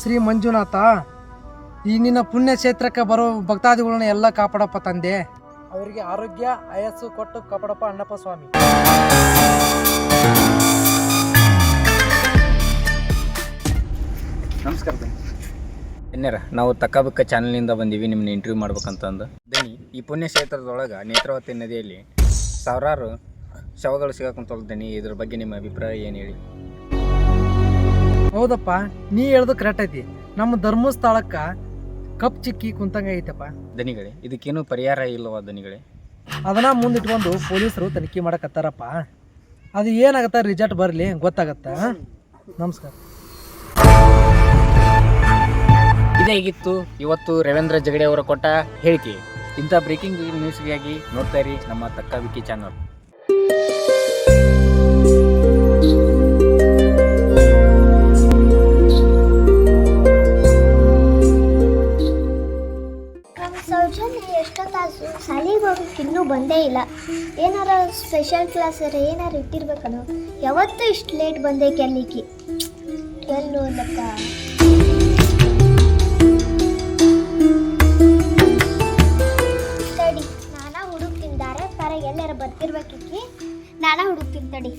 ಶ್ರೀ ಮಂಜುನಾಥ, ಈ ನಿನ್ನ ಪುಣ್ಯ ಕ್ಷೇತ್ರಕ್ಕೆ ಬರೋ ಭಕ್ತಾದಿಗಳನ್ನ ಎಲ್ಲ ಕಾಪಾಡಪ್ಪ ತಂದೆ. ಅವರಿಗೆ ಆರೋಗ್ಯ, ಆಯಸ್ಸು ಕೊಟ್ಟು ಕಾಪಾಡಪ್ಪ ಅಣ್ಣಪ್ಪ ಸ್ವಾಮಿ. ನಮಸ್ಕಾರ ಎನ್ನರ ನಾವು ತಕ್ಕಬಕ್ಕ ಚಾನಲ್ನಿಂದ ಬಂದೀವಿ ನಿಮ್ಮನ್ನ ಇಂಟರ್ವ್ಯೂ ಮಾಡ್ಬೇಕಂತಂದು. ದನಿ ಈ ಪುಣ್ಯ ಕ್ಷೇತ್ರದೊಳಗೆ ನೇತ್ರಾವತಿ ನದಿಯಲ್ಲಿ ಸಾವಿರಾರು ಶವಗಳು ಸಿಗಕ್ಕಂತ ದನಿ ಇದ್ರ ಬಗ್ಗೆ ನಿಮ್ಮ ಅಭಿಪ್ರಾಯ ಏನು ಹೇಳಿ? ಹೌದಪ್ಪ ನೀ ಹೇಳ್ದು ಕರೆಕ್ಟ್ ಐತಿ. ನಮ್ಮ ಧರ್ಮಸ್ಥಳಕ್ಕ ಕಪ್ ಚಿಕ್ಕಿ ಕುಂತಂಗ ಐತಪ್ಪ. ದನಿಗಳೇ ಇದಕ್ಕೇನು ಪರಿಹಾರ ಇಲ್ಲವ ದನಿಗಳೇ? ಅದನ್ನ ಮುಂದಿಟ್ಕೊಂಡು ಪೊಲೀಸರು ತನಿಖೆ ಮಾಡಕತ್ತಾರಪ್ಪ. ಅದು ಏನಾಗತ್ತ ರಿಸಲ್ಟ್ ಬರಲಿ ಗೊತ್ತಾಗತ್ತ? ನಮಸ್ಕಾರ. ಇದಾಗಿತ್ತು ಇವತ್ತು ರವೀಂದ್ರ ಜಗಡೆ ಅವರ ಕೊಟ್ಟ ಹೇಳಿಕೆ. ಇಂಥ ಬ್ರೇಕಿಂಗ್ ನ್ಯೂಸ್ಗಾಗಿ ನೋಡ್ತಾ ಇರಿ ನಮ್ಮ ತಕ್ಕಬಿಕ್ಕಿ ಚಾನಲ್ ಶಾಲೆಗೆ ಹೋಗಕ್ಕೆ ಇನ್ನೂ ಬಂದೇ ಇಲ್ಲ. ಏನಾರ ಸ್ಪೆಷಲ್ ಕ್ಲಾಸ್ ಏನಾರು ಇಟ್ಟಿರ್ಬೇಕನು ಯಾವತ್ತು ಇಷ್ಟು ಲೇಟ್ ಬಂದೆ ಕೆಲ್ಲಿಕ್ಕಿ. ಎಲ್ಲೋ ಲಕ್ಕ ತಡಿ, ನಾನಾ ಹುಡುಕ್ತೀನಿ ದಾರೆ, ಪಾರ ಎಲ್ಲಾರ ಬರ್ತಿರ್ಬೇಕಿಕ್ಕಿ. ನಾನಾ ಹುಡುಕ್ತೀನಿ ತಡಿ.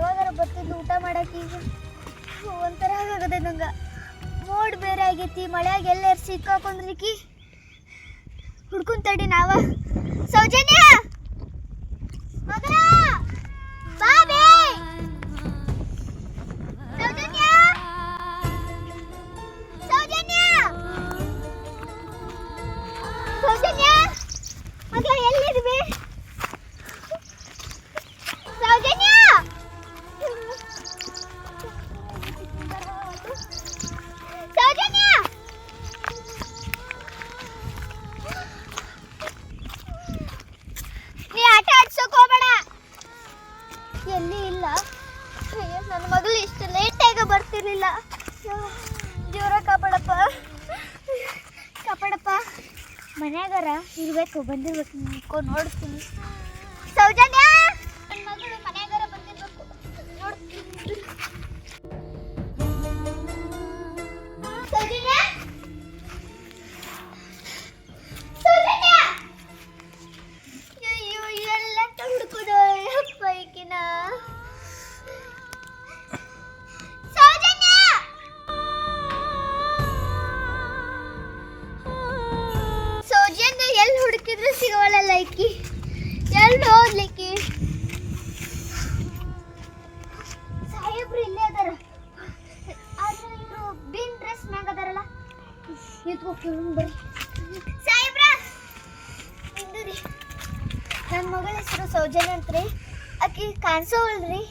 ಯಾವಾಗಾರ ಬರ್ತಿದ್ಲು ಊಟ ಮಾಡಕ್ಕೆ ಈಗ? ಒಂಥರ ಆಗದೆ ನಂಗೆ. ಮೋಡ್ ಬೇರೆ ಆಗೈತಿ, ಮಳೆಯಾಗ ಎಲ್ಲಾರು ಸಿಕ್ಕಾಕೊಂಡ್ರಿಕಿ ಹುಡ್ಕೊಂಡ್ ತಡಿ ನಾವ. ಸೌಜನ್ಯ! ಇರ್ಬೇಕು ಬಂದಿರ್ಬೇಕು ನಿಂತ್ಕೊ ನೋಡ್ತೀನಿ. ಸೌಜನ್ಯ! ಹುಡುಕಿದ್ರು ಸಿಗೋಳಲ್ಲ ಇಕ್ಕಿ ಎಲ್ಲಿ ಹೋಗ್ಲಿಕ್ಕಿ? ಸಾಹೇಬ್ರು ಇಲ್ಲೇ ಅದಾರ ಆದ್ರೆ ಇವ್ರು ಬಿನ್ ಡ್ರೆಸ್ ಮ್ಯಾಗ ಅದಾರಲ್ಲ? ನಿಂತ್ಕೊ ಕೇಳೋಣ ಬರ್ರಿ ಸಾಹೇಬ್ರ! ರೀ ನನ್ನ ಮಗಳ ಹೆಸರು ಸೌಜನ್ಯ ಅಂತ್ರಿ. ಆಕಿ ಕಾಣಿಸೋವಲ್ರಿ?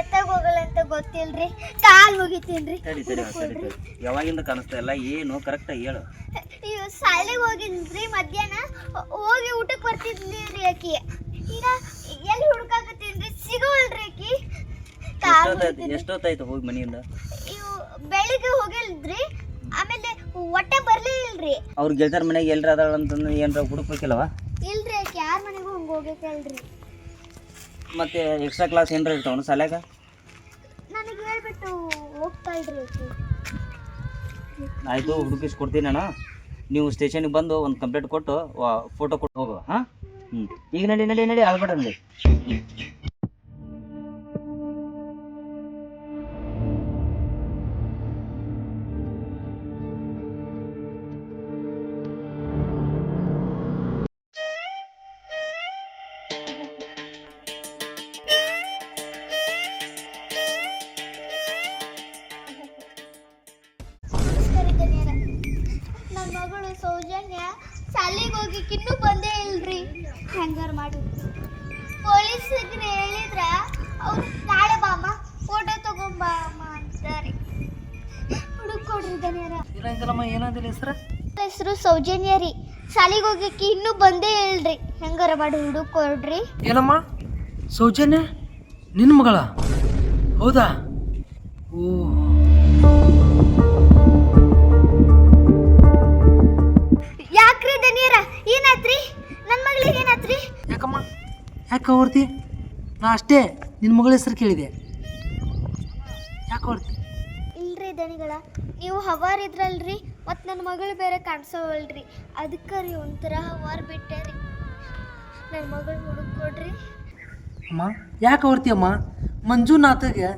ಎತ್ತಾಗ ಹೋಗಲ್ಲ ಅಂತ ಗೊತ್ತಿಲ್ರಿ. ಕಾಲ್ ಮುಗಿತೀನಿ ತಡಿ ಯಾವಾಗಿಂದ ಕಾಣಿಸ್ತಾ ಏನು ಕರೆಕ್ಟಾಗಿ ಹೇಳು. ಶಾಲೆಗೆ ಹೋಗಿದ್ರಿ ಮಧ್ಯಾಹ್ನ? ಹೋಗಿ ಊಟಕ್ಕೆ ಬರ್ತಿದ್ಲಿ ರೀ ಆಕಿ. ಈಗ ಎಲ್ಲಿ ಹುಡುಕಾಕತ್ತೀನ್ರಿ? ಸಿಗೋಲ್ರಿ ಆಕಿ. ಎಷ್ಟೊತ್ತಾಯ್ತು ಹೋಗಿ ಮನೆಯಿಂದ? ಇವು ಬೆಳಿಗ್ಗೆ ಹೋಗಿಲ್ರಿ ಆಮೇಲೆ ಹೊಟ್ಟೆ ಬರ್ಲಿಲ್ರಿ ಅವ್ರ ಗೆಳತಿಯರ ಮನೆಗೆ ಎಲ್ರ ಅದಾಳ ಅಂತ ಏನ್ರ ಹುಡುಕ್ಬೇಕಿಲ್ಲವ? ಇಲ್ರಿ ಆಕಿ ಯಾರ ಮನೆಗೂ ಹಂಗ ಹೋಗೈತಲ್ರಿ ಮತ್ತೆ ಎಕ್ಸ್ಟ್ರಾ ಕ್ಲಾಸ್ ಏನ್ರ ಇರ್ತಾವನು ಶಾಲ್ಯಾಗ ನನಗೆ ಹೇಳ್ಬಿಟ್ಟು ಹೋಗ್ತಾ ಇದ್ರಿ ಆಕಿ. ಆಯಿತು ಹುಡುಕಿಸಿ ಕೊಡ್ತೀನಿ ಅಣ್ಣ. ನೀವು ಸ್ಟೇಷನ್ಗೆ ಬಂದು ಒಂದು ಕಂಪ್ಲೇಂಟ್ ಕೊಟ್ಟು ಫೋಟೋ ಕೊಟ್ಟು ಹೋಗು, ಹಾಂ? ಹ್ಞೂ ಈಗ ನಡಿ ನಡಿ ನಡಿ ಆಗ್ಬೇಡ ನಡಿ. ಶಾಲೆಗೆ ಹೋಗಿ ಇನ್ನೂ ಬಂದೇ ಇಲ್ರಿ. ಹೆಂಗಾರ ಮಾಡಿ. ಪೊಲೀಸರಿಗೆ ಹೇಳಿದ್ರ ಅವ್ರು ನಾಳೆ ಬಾಮ್ಮ ಫೋಟೋ ತಗೊಂಬ ಅಮ್ಮ ಅಂತಾರೆ. ಹುಡುಕೊಡ್ರಿ ಧನ್ಯರ. ಏನಂದಿಲ್ಲ ಹೆಸ್ರ? ಹೆಸರು ಸೌಜನ್ಯ ರೀ. ಶಾಲೆಗೆ ಹೋಗಕ್ಕೆ ಇನ್ನೂ ಬಂದೇ ಇಲ್ರಿ. ಹೆಂಗಾರ ಮಾಡಿ ಹುಡುಕೊಡ್ರಿ ಏನಮ್ಮ? ಸೌಜನ್ಯ? ನಿನ್ನ ಮಗಳ? ಹೌದಾ? ಓ ಏನಾತ್ರಿ? ನನ್ನ ಮಗಳಿಗೆ ಏನಾತ್ರಿ? ಯಾಕಮ್ಮ? ಯಾಕೆ ಹೊರ್ತಿ ನಾ ಅಷ್ಟೇ ನಿನ್ನ ಮಗಳ ಹೆಸರು ಕೇಳಿದೆ. ಯಾಕೆ ಹೊರ್ತಿ ಇಲ್ರಿ ದನಿಗಳ ನೀವು ಹವಾರ್ ಇದ್ರಲ್ರಿ ಮತ್ತು ನನ್ನ ಮಗಳು ಬೇರೆ ಕಾಣಿಸೋವಲ್ರಿ. ಅದಕ್ಕೆ ರೀ ಒಂಥರ ಹವಾರ್ ಬಿಟ್ಟೆ ರೀ. ನನ್ನ ಮಗಳು ಹುಡುಕೊಡ್ರಿ ಅಮ್ಮ ಯಾಕೆ ಹೊರ್ತಿಯಮ್ಮ ಮಂಜುನಾಥಗೆ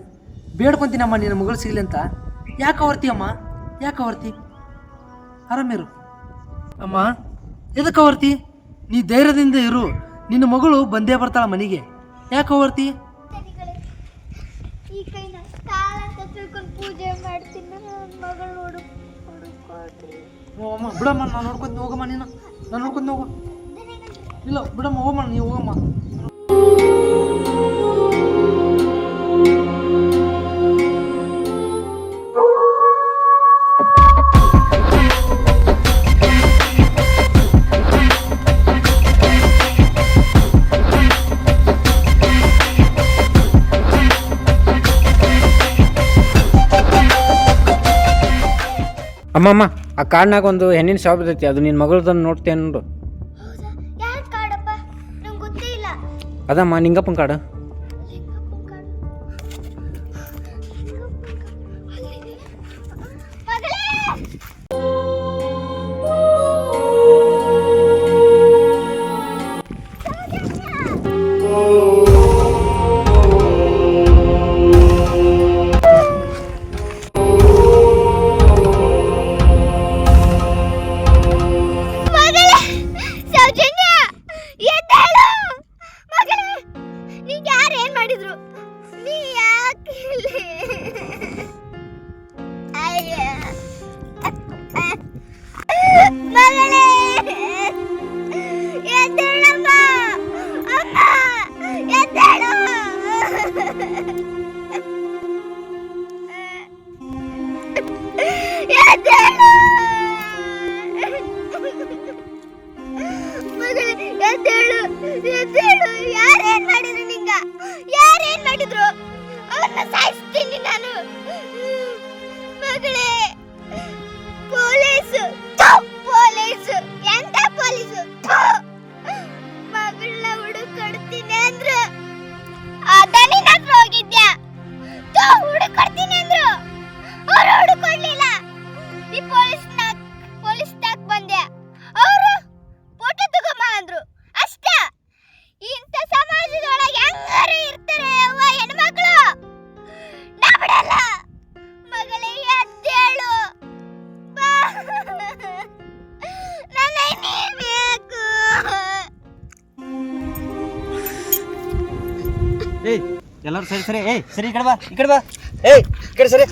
ಬೇಡ್ಕೊಂತೀನಮ್ಮ ನಿನ್ನ ಮಗಳು ಸಿಗ್ಲಿ ಅಂತ. ಯಾಕೆ ಹೊರ್ತಿಯಮ್ಮ ಯಾಕೆ ಹೊರ್ತಿ ಆರಾಮಿರು ಅಮ್ಮ ಎದಕ್ಕೆ ಅವರ್ತಿ ನೀ ಧೈರ್ಯದಿಂದ ಇರು. ನಿನ್ನ ಮಗಳು ಬಂದೇ ಬರ್ತಾಳ ಮನೆಗೆ. ಯಾಕೆ ಅವರ್ತಿ ಈ ಕೈನ ಕಾಲ ಅಂತ ತಿಳ್ಕೊಂಡು ಪೂಜೆ ಮಾಡ್ತೀನಿ. ನನ್ನ ಮಗಳು ಹುಡುಕ್ ಹುಡುಕೊಡ್ರಿ ಓ ಅಮ್ಮ ಬಿಡಮ್ಮ ನಾನು ನೋಡ್ಕೊಂತ ಹೋಗಮ್ಮ ನೀನು. ನಾನು ನೋಡ್ಕೊಂತ ಹೋಗು. ಇಲ್ಲ ಬಿಡಮ್ಮ ಹೋಗಮ್ಮ ನೀವು ಹೋಗಮ್ಮ. ಅಮ್ಮ ಅಮ್ಮ ಆ ಕಾರ್ಡ್ನಾಗ ಒಂದು ಹೆಣ್ಣಿನ ಶಾಪ್ ಐತಿ ಅದು ನಿನ್ನ ಮಗಳದನ್ನು ನೋಡ್ತೇನೆ ನೋಡು. ಅದಮ್ಮ ನಿಂಗಪ್ಪನ ಕಾರ್ಡ್ ಲಿಂಗಪ್ಪನ್ ಎಲ್ಲರೂ ಸರಿ ಸರಿ. ಏಯ್, ಸರಿ, ಈ ಕಡೆ ಬಾ, ಈ ಕಡೆ ಬಾ. ಏಯ್, ಈ ಕಡೆ ಸರಿ.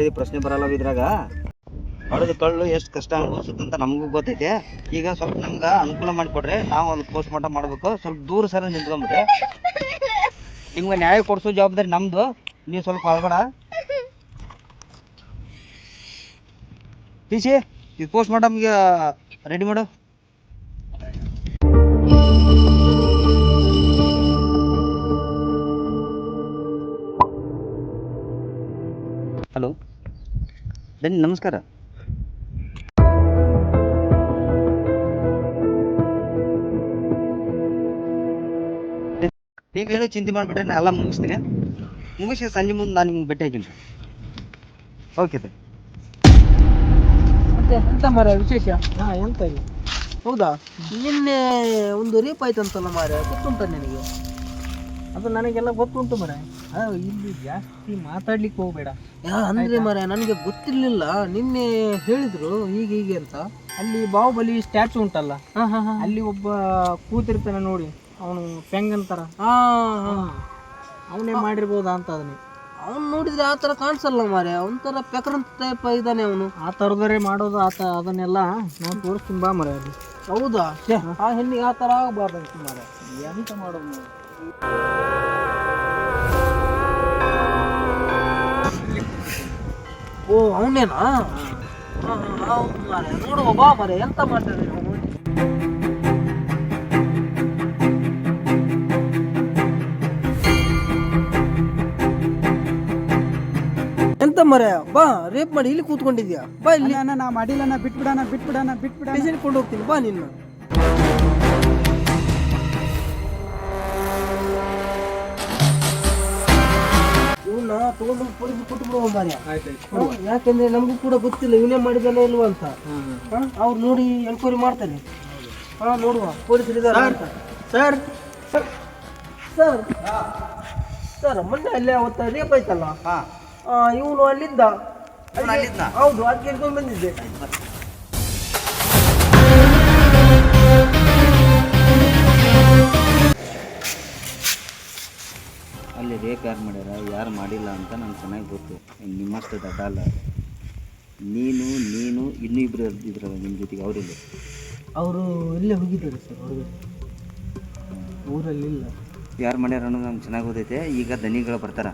ನಮಗೆ ಪ್ರಶ್ನೆ ಬರಲ್ಲ ಇದ್ರಾಗ? ಹೊಡೆದು ಕಳ್ಳು ಎಷ್ಟು ಕಷ್ಟ ಅಂತ ನಮಗೂ ಗೊತ್ತೈತೆ. ಈಗ ಸ್ವಲ್ಪ ನಮ್ಗೆ ಅನುಕೂಲ ಮಾಡಿಕೊಡ್ರಿ ನಾವು ಒಂದು ಪೋಸ್ಟ್ ಮಾರ್ಟಮ್ ಮಾಡಬೇಕು. ಸ್ವಲ್ಪ ದೂರ ಸರ ನಿಂತ್ಕೊಂಡ್ಬಿಟ್ರೆ ನಿಮ್ಗೆ ನ್ಯಾಯ ಕೊಡಿಸೋ ಜವಾಬ್ದಾರಿ ನಮ್ದು. ನೀವು ಸ್ವಲ್ಪ ಹೊರಗಡ ಪಿ ಸಿ ಇದು ಪೋಸ್ಟ್ ಮಾರ್ಟಮ್ಗೆ ರೆಡಿ ಮಾಡು. ಬನ್ನಿ ನಮಸ್ಕಾರ. ನೀವೇನು ಚಿಂತೆ ಮಾಡಿಬಿಟ್ರೆ ನಾನು ಎಲ್ಲ ಮುಗಿಸ್ತೀನಿ. ಮುಗಿಸಿ ಸಂಜೆ ಮುಂದೆ ನಾನು ನಿಮ್ಗೆ ಭೇಟಿ ಆಗಿನಿ ಓಕೆ ಸರ್. ಮತ್ತೆ ಎಂತ ಮರ ವಿಶೇಷ? ಹಾಂ ಎಂತ ಇಲ್ಲ. ಹೌದಾ? ನಿನ್ನೆ ಒಂದು ರೇಪ್ ಆಯ್ತಂತಲ್ಲ ಮಾರ ಗೊತ್ತುಂಟ ನಿನಗೆ? ಅದು ನನಗೆಲ್ಲ ಗೊತ್ತುಂಟು ಮರ ಇಲ್ಲಿ ಜಾಸ್ತಿ ಮಾತಾಡ್ಲಿಕ್ಕೆ ಹೋಗ್ಬೇಡ. ಅಂದ್ರೆ ಮರ ನನಗೆ ಗೊತ್ತಿರ್ಲಿಲ್ಲ. ನಿನ್ನೆ ಹೇಳಿದ್ರು ಹೀಗೆ ಹೀಗೆ ಅಂತ. ಅಲ್ಲಿ ಬಾಹುಬಲಿ ಸ್ಟ್ಯಾಚು ಉಂಟಲ್ಲ? ಹಾ ಹಾ ಹಾ. ಅಲ್ಲಿ ಒಬ್ಬ ಕೂತಿರ್ತಾನೆ ನೋಡಿ ಅವನು ಪೆಂಗ್ ಅಂತಾರ ಅವನೇ ಮಾಡಿರ್ಬೋದಾ ಅಂತ ಅದನ್ನ. ಅವ್ನು ನೋಡಿದ್ರೆ ಆ ಥರ ಕಾಣಿಸಲ್ಲ ಮಾರೆ ಒಂಥರ ಪೆಕರಂತ ಟೈಪ್ ಇದ್ದಾನೆ ಅವನು. ಆ ಥರದವರೇ ಮಾಡೋದು ಆತ ಅದನ್ನೆಲ್ಲ ನಾನು ತೋರಿಸ್ತೀನಿ ಬಾ ಮರೆ ಅದು ಹೌದಾ? ಆ ಹೆಣ್ಣಿಗೆ ಆ ಥರ ಆಗಬಾರ್ದು ಮಾರೆ ಎಂತ ಮಾಡೋದು? ಓ ಅವನೇನಾ? ನೋಡು ಬಾ ಮರೆ ಎಂತ ಮಾಡ್ತಾರೆ ಎಂತ ಮರೆ ಬಾ ರೇಪ್ ಮಾಡಿ ಇಲ್ಲಿ ಕೂತ್ಕೊಂಡಿದ್ಯಾ? ಬಾ ಇಲ್ಲಿ. ನಾ ಮಾಡಿಲ್ಲ ನಾ ಬಿಟ್ಬಿಡಣ ಬಿಟ್ಬಿಡಣ ಬಿಟ್ಬಿಡ ಡಿಸೈನ್ ಕೊಂಡು ಹೋಗ್ತೀನಿ ಬಾ ನಿನ್ನ ಇವನ್ನ ತಗೊಂಡು ಪೊಲೀಸ್ ಕೊಟ್ಟು ಬಿಡುವ ಮಾರ್ಯ ಯಾಕೆಂದ್ರೆ ನಮಗೂ ಕೂಡ ಗೊತ್ತಿಲ್ಲ ಇವನೇ ಮಾಡಿದಾನೆ ಇಲ್ವಾ ಅಂತ. ಅವ್ರು ನೋಡಿ ಎನ್ಕ್ವೈರಿ ಮಾಡ್ತಾರೆ. ಹಾ ನೋಡುವ. ಪೊಲೀಸರು ಇದ್ದಾರೆ ಅಂತ. Sir sir sir. ಮೊನ್ನೆ ಅಲ್ಲೇ ಅವತ್ತು ರೇಪ್ ಆಯ್ತಲ್ಲ? ಇವನು ಅಲ್ಲಿಂದ ಅಲ್ಲಿದ್ದ? ಹೌದು ಅದಕ್ಕೆ ಹಿಡ್ಕೊಂಡು ಬಂದಿದ್ದೆ. ರೇಪ್ ಯಾರು ಮಾಡ್ಯಾರ ಯಾರು ಮಾಡಿಲ್ಲ ಅಂತ ನಂಗೆ ಚೆನ್ನಾಗಿ ಗೊತ್ತು. ನಿಮ್ಮಷ್ಟು ದಡ್ಡ ಅಲ್ಲ ನೀನು ನೀನು ಇನ್ನೂ ಇಬ್ಬರು ಇದ್ರಲ್ಲ ನಿಮ್ಮ ಜೊತೆಗೆ ಅವರಿಲ್ಲ? ಅವರು ಇಲ್ಲೇ ಹೋಗಿದ್ದಾರೆ ಸರ್ ಹೊರಗೆ ಊರಲ್ಲಿ ಇಲ್ಲ. ಯಾರು ಮಾಡ್ಯಾರ ಅನ್ನೋದು ನಮ್ಗೆ ಚೆನ್ನಾಗಿ ಓದೈತೆ ಈಗ ದನಿಗಳು ಬರ್ತಾರ.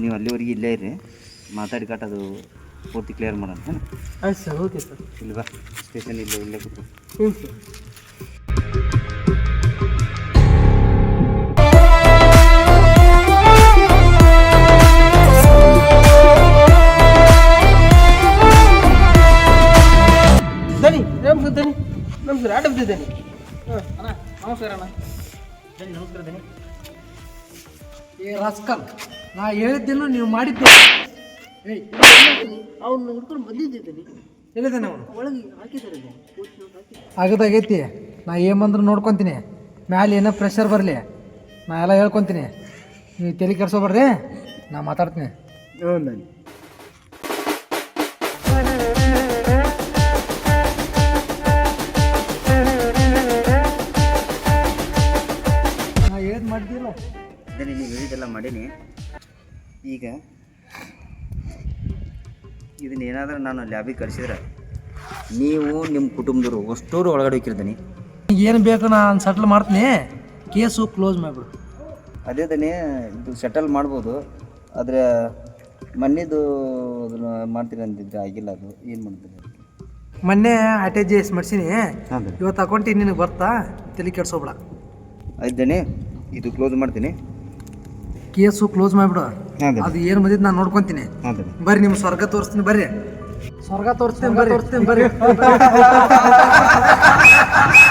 ನೀವು ಅಲ್ಲಿವರೆಗೆ ಇಲ್ಲೇ ಇರಿ. ಮಾತಾಡಿ ಕಟ್ ಅದು ಪೂರ್ತಿ ಕ್ಲಿಯರ್ ಮಾಡೋಣ? ಆಯ್ತು ಸರ್ ಓಕೆ ಸರ್. ಇಲ್ಲಿ ಬಾ. ಸ್ಟೇಷನ್ ಇಲ್ಲೇ ಇಲ್ಲೇ ಕೂತು ಹ್ಞೂ ಸರ್. ನಮಸ್ಕಾರ ಅಣ್ಣ. ನಮಸ್ಕಾರ ಏ ರಾಸ್ಕಲ್ ನಾ ಹೇಳಿದ್ದೇನು ನೀವು ಮಾಡಿದ್ದೆ ಏಯ್ ಅವ್ನು ಹುಡ್ಕೊಂಡು ಬಂದಿದ್ದೀನಿ ಎಲ್ಲಿದ್ದಾನೆ ಅವನು? ಒಳಗೆ ಹಾಕಿದ್ದಾರೆ ಆಗದಾಗೈತಿ ನಾ ಏಮಂದ್ರೆ ನೋಡ್ಕೊತೀನಿ. ಮ್ಯಾಲೆ ಏನೋ ಪ್ರೆಷರ್ ಬರಲಿ. ನಾ ಎಲ್ಲ ಹೇಳ್ಕೊತೀನಿ. ನೀವು ತಲೆ ಕೆಡ್ಸೋಬರ್ರಿ ನಾ ಮಾತಾಡ್ತೀನಿ. ನಾ ಮಾಡೀನಿ. ಈಗ ಇದನ್ನ ಏನಾದರೂ ನಾನು ಲ್ಯಾಬಿಗೆ ಕಳಿಸಿದ್ರೆ ನೀವು ನಿಮ್ಮ ಕುಟುಂಬದವರು ಅಷ್ಟೂರು ಒಳಗಡೆ ಹೋಗಿರ್ತೀನಿ ಏನು ಬೇಕು ನಾನು ಸೆಟಲ್ ಮಾಡ್ತೀನಿ? ಕೇಸು ಕ್ಲೋಸ್ ಮಾಡಿಬಿಡು. ಅದೇ ತಾನೇ ಇದು ಸೆಟಲ್ ಮಾಡ್ಬೋದು. ಆದರೆ ಮೊನ್ನೆದು ಅದನ್ನು ಮಾಡ್ತೀರಿ ಅಂತಿದ್ರೆ ಆಗಿಲ್ಲ ಅದು. ಏನು ಮಾಡ್ತೀನಿ ಮೊನ್ನೆ ಆರ್ ಟಿ ಜಿ ಎಸ್ ಮಾಡ್ಸೀನಿ. ಇವತ್ತು ಅಕೌಂಟಿಗೆ ನಿನಗೆ ಬರ್ತಾ? ತಲೆ ಕೆಡ್ಸೋಬೇಡ ಆಯ್ತು ದಣಿ ಇದು ಕ್ಲೋಸ್ ಮಾಡ್ತೀನಿ. ಕೇಸು ಕ್ಲೋಸ್ ಮಾಡಿಬಿಡು. ಅದು ಏನು ಬಂದಿದ್ದು ನಾನು ನೋಡ್ಕೊಂತೀನಿ. ಬರ್ರಿ ನಿಮ್ಮ ಸ್ವರ್ಗ ತೋರಿಸ್ತೀನಿ ಬರ್ರಿ. ಸ್ವರ್ಗ ತೋರಿಸ್ತೀನಿ ಬರ್ರಿ. ತೋರಿಸ್ತೀನಿ ಬರ್ರಿ.